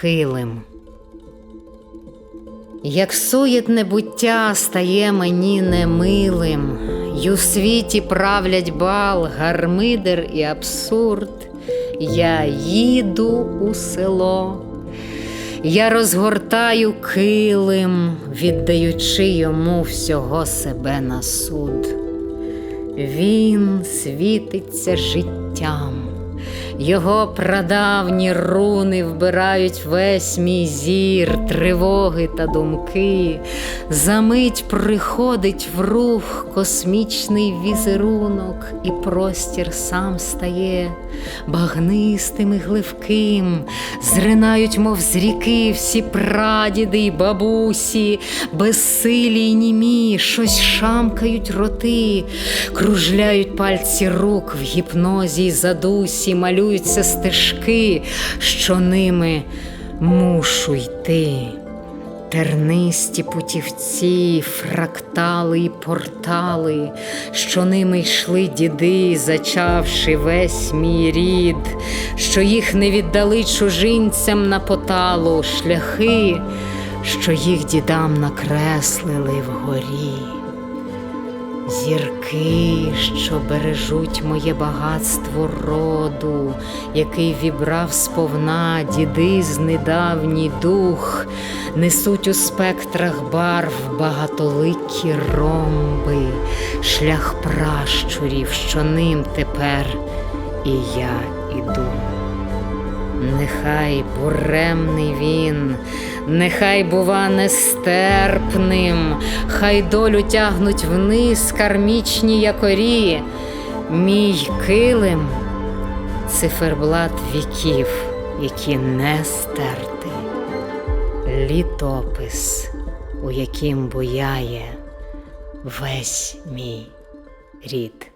килим. Як суєтне буття стає мені немилим, й у світі правлять бал, гармидер і абсурд, я їду у село, я розгортаю килим, віддаючи йому всього себе на суд. Він світиться життям. Його прадавні руни вбирають весь мій зір, тривоги та думки. Замить приходить в рух космічний візерунок, і простір сам стає багнистим і гливким, зринають, мов з ріки, всі прадіди й бабусі, безсилі й німі, щось шамкають роти, кружляють пальці рук в гіпнозі й задусі, малюються стежки, що ними мушу йти. Тернисті путівці, фрактали й портали, що ними йшли діди, зачавши весь мій рід, що їх не віддали чужинцям на поталу, шляхи, що їх дідам накреслили вгорі. Зірки, що бережуть моє багатство роду, який вібрав сповна діди з недавній дух, несуть у спектрах барв багатоликі ромби, шлях пращурів, що ним тепер і я іду. Нехай буремний він, нехай бува нестерпним, хай долю тягнуть вниз кармічні якорі, мій килим циферблат віків, які не стерти, літопис, у яким буяє весь мій рід.